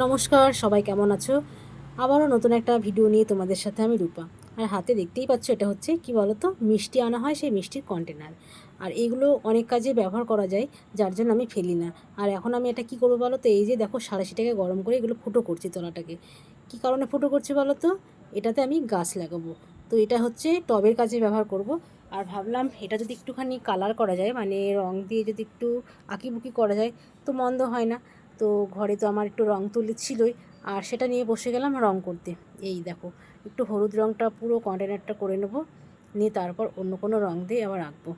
নমস্কার, সবাই কেমন আছো? আবারও নতুন একটা ভিডিও নিয়ে তোমাদের সাথে আমি রূপা। আর হাতে দেখতেই পাচ্ছ, এটা হচ্ছে কি বলো তো মিষ্টি আনা হয় সেই মিষ্টির কন্টেনার আর এগুলো অনেক কাজে ব্যবহার করা যায়, যার জন্য আমি ফেলি না। আর এখন আমি এটা কি করব বলো তো এই যে দেখো সেটাকে গরম করে এগুলো ফুটো করছি তলাটাকে। কি কারণে ফুটো করছি বলো তো এটাতে আমি গাছ লাগাবো। তো এটা হচ্ছে টবের কাজে ব্যবহার করব। আর ভাবলাম এটা যদি একটুখানি কালার করা যায় মানে রং দিয়ে যদি একটু আঁকিবুকি করা যায়, তো মন্দ হয় না। তো ঘরে তো আমার একটু রং তুলি ছিলই, আর সেটা নিয়ে বসে গেলাম রং করতে। এই দেখো, একটু হলুদ রঙটা পুরো কন্টেনারটা করে নেব, নিয়ে তারপর অন্য কোনো রং দিয়ে আবার আঁকবো।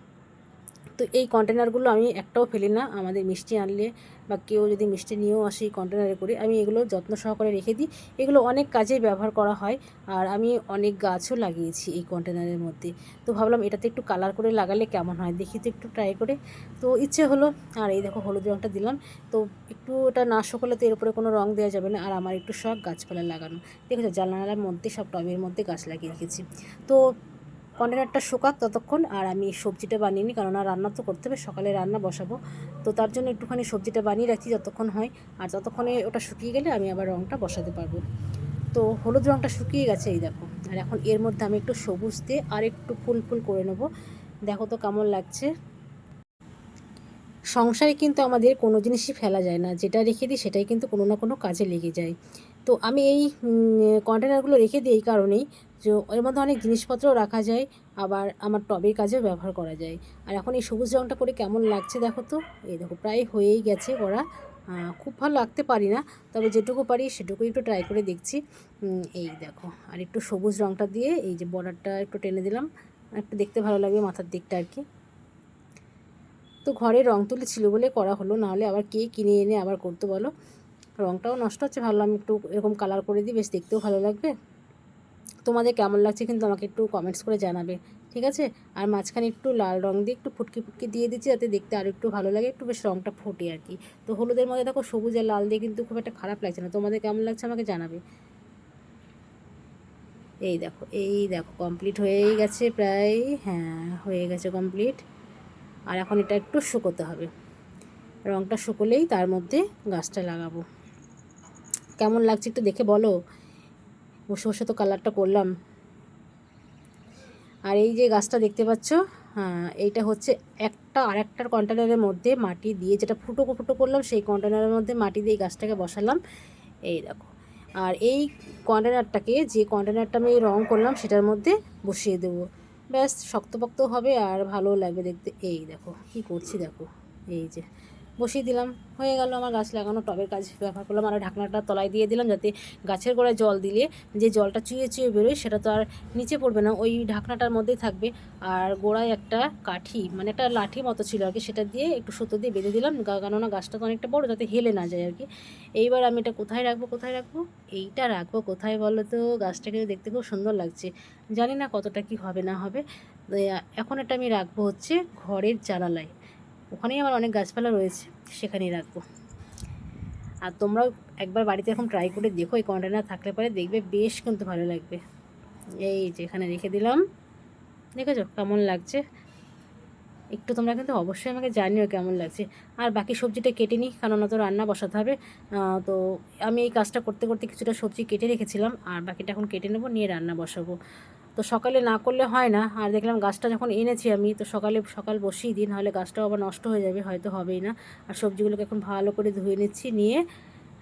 তো এই কন্টেনারগুলো আমি একটাও ফেলি না। আমাদের মিষ্টি আনলে বা কেউ যদি মিষ্টি নিয়েও আসে কন্টেনারে করে, আমি এগুলো যত্ন সহকারে রেখে দিই। এগুলো অনেক কাজে ব্যবহার করা হয় আর আমি অনেক গাছও লাগিয়েছি এই কন্টেনারের মধ্যে। তো ভাবলাম এটাতে একটু কালার করে লাগালে কেমন হয়? দেখি তো একটু ট্রাই করে। তো ইচ্ছে হলো, আর এই দেখো হলুদ রঙটা দিলাম। তো একটু ওটা না শুকলে তো এর উপরে কোনো রং দেওয়া যাবে না আর আমার একটু শখ গাছপালা লাগানো। দেখেছ, জানালার মধ্যে সব টবের মধ্যে গাছ লাগিয়ে রেখেছি। তো কন্টেনারটা শুকাক ততক্ষণ, আর আমি সবজিটা বানিয়ে নিই আর রান্না তো করতে হবে, সকালে রান্না বসাবো। তো তার জন্য একটুখানি সবজিটা বানিয়ে রাখছি যতক্ষণ হয়, আর ততক্ষণে ওটা শুকিয়ে গেলে আমি আবার রঙটা বসাতে পারব। তো হলুদ রঙটা শুকিয়ে গেছে, এই দেখো। আর এখন এর মধ্যে আমি একটু সবুজ দিয়ে আর একটু ফুল ফুল করে নেব। দেখো তো কেমন লাগছে। সংসারে কিন্তু আমাদের কোনো জিনিসই ফেলা যায় না, যেটা রেখে দিই সেটাই কিন্তু কোনো না কোনো কাজে লেগে যায়। তো আমি এই কন্টেনারগুলো রেখে দিই এই কারণেই। যে এর মধ্যে অনেক জিনিসপত্রও রাখা যায়, আবার আমার টবের কাজেও ব্যবহার করা যায়। আর এখন এই সবুজ রঙটা করে কেমন লাগছে দেখো তো? এই দেখো, প্রায় হয়েই গেছে করা খুব ভালো লাগতে পারি না, তবে যেটুকু পারি সেটুকু একটু ট্রাই করে দেখছি। এই দেখো, আর একটু সবুজ রঙটা দিয়ে এই যে বর্ডারটা একটু টেনে দিলাম একটু দেখতে ভালো লাগবে মাথার দিকটা আর কি। তো ঘরে রং তুলি ছিল বলে করা হলো, নাহলে আবার কে কিনে এনে আবার করতে বলো? রংটাও নষ্ট হচ্ছে, ভাবলাম একটু এরকম কালার করে দিই, বেশ দেখতেও ভালো লাগবে। তোমাদের কেমন লাগছে কিন্তু আমাকে একটু কমেন্টস করে জানাবে, ঠিক আছে? আর মাঝখানে একটু লাল রং দিয়ে একটু ফুটকি ফুটকি দিয়ে দিচ্ছি যাতে দেখতে আর একটু ভালো লাগে, একটু বেশ রংটা ফোটে আর কি। তো হলুদের মধ্যে দেখো সবুজ আর লাল দিয়ে কিন্তু খুব একটা খারাপ লাগছে না। তোমাদের কেমন লাগছে আমাকে জানাবে? এই দেখো এই দেখো কমপ্লিট হয়েই গেছে প্রায় হ্যাঁ হয়ে গেছে কমপ্লিট আর এখন এটা একটু শুকোতে হবে। রঙটা শুকোলেই তার মধ্যে গাছটা লাগাবো। কেমন লাগছে একটু দেখে বলো? বসে বসে তো কালারটা করলাম। আর এই যে গাছটা দেখতে পাচ্ছ হ্যাঁ এইটা হচ্ছে একটা আর একটার কন্টেনারের মধ্যে মাটি দিয়ে যেটা ফুটো ফুটো করলাম, সেই কন্টেনারের মধ্যে মাটি দিয়ে গাছটাকে বসালাম। এই দেখো, আর এই কন্টেনারটাকে যে কন্টেনারটা আমি রং করলাম, সেটার মধ্যে বসিয়ে দেবো। ব্যাস, শক্তপোক্ত হবে আর ভালো লাগবে দেখতে। এই দেখো, কি করছি দেখো, এই যে বসিয়ে দিলাম। হয়ে গেল আমার গাছ লাগানো, টবের কাজ ব্যবহার করলাম। আর ঢাকনাটা তলায় দিয়ে দিলাম যাতে গাছের গোড়ায় জল দিলে যে জলটা চুয়ে চুয়ে বেরোয় সেটা তো আর নিচে পড়বে না, ওই ঢাকনাটার মধ্যেই থাকবে। আর গোড়ায় একটা কাঠি মানে একটা লাঠি মতো ছিল আর কি, সেটা দিয়ে একটু সুতো দিয়ে বেঁধে দিলাম। কেননা গাছটা তো অনেকটা বড়, যাতে হেলে না যায় আর কি। এইবার আমি এটা কোথায় রাখব কোথায় রাখব? এইটা রাখব। কোথায় বলো তো? গাছটাকে দেখতে খুব সুন্দর লাগছে। জানি না কতটা কি হবে, না হবে। এখন এটা আমি রাখব হচ্ছে ঘরের জানালায়। ওখানেই আমার অনেক গাছপালা রয়েছে, সেখানেই রাখব। আর তোমরাও একবার বাড়িতে এরকম ট্রাই করে দেখো, এই কন্টেনার থাকলে পরে দেখবে বেশ কিন্তু ভালো লাগবে। এই যে এখানে রেখে দিলাম। দেখেছ কেমন লাগছে? একটু তোমরা কিন্তু অবশ্যই আমাকে জানিও কেমন লাগছে। আর বাকি সবজিটা কেটে নিই, কারণ তো রান্না বসাতে হবে। তো আমি এই কাজটা করতে করতে কিছুটা সবজি কেটে রেখেছিলাম, আর বাকিটা এখন কেটে নেব, নিয়ে রান্না বসাবো। তো সকালে না করলে হয় না। আর দেখলাম গাছটা যখন এনেছি আমি, তো সকালে, সকাল বসিয়ে দিই নাহলে গাছটাও আবার নষ্ট হয়ে যাবে, হয়তো হবেই না। আর সবজিগুলোকে এখন ভালো করে ধুয়ে নিচ্ছি, নিয়ে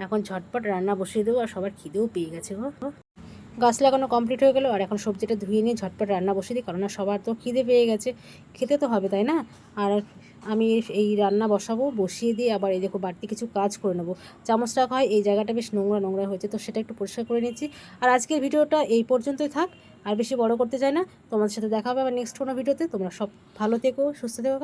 এখন ঝটপট রান্না বসিয়ে দেবো, আর সবার খিদেও পেয়ে গেছে গো। গাছ লাগানো কমপ্লিট হয়ে গেলো, আর এখন সবজিটা ধুয়ে নিয়ে ঝটপট রান্না বসিয়ে দিই কারণ সবার তো খিদে পেয়ে গেছে, খেতে তো হবে, তাই না? আর আমি এই রান্না বসাবো, বসিয়ে দিয়ে আবার এই দেখো বাড়তি কিছু কাজ করে নেব। চামচ রাখা হয়, এই জায়গাটা বেশ নোংরা নোংরা হয়েছে, তো সেটা একটু পরিষ্কার করে নিচ্ছি। আর আজকের ভিডিওটা এই পর্যন্তই থাক, আর বেশি বড় করতে চাই না, তোমাদের সাথে দেখা হবে আবার নেক্সট কোনো ভিডিওতে, তোমরা সব ভালো থেকো, সুস্থ থেকো।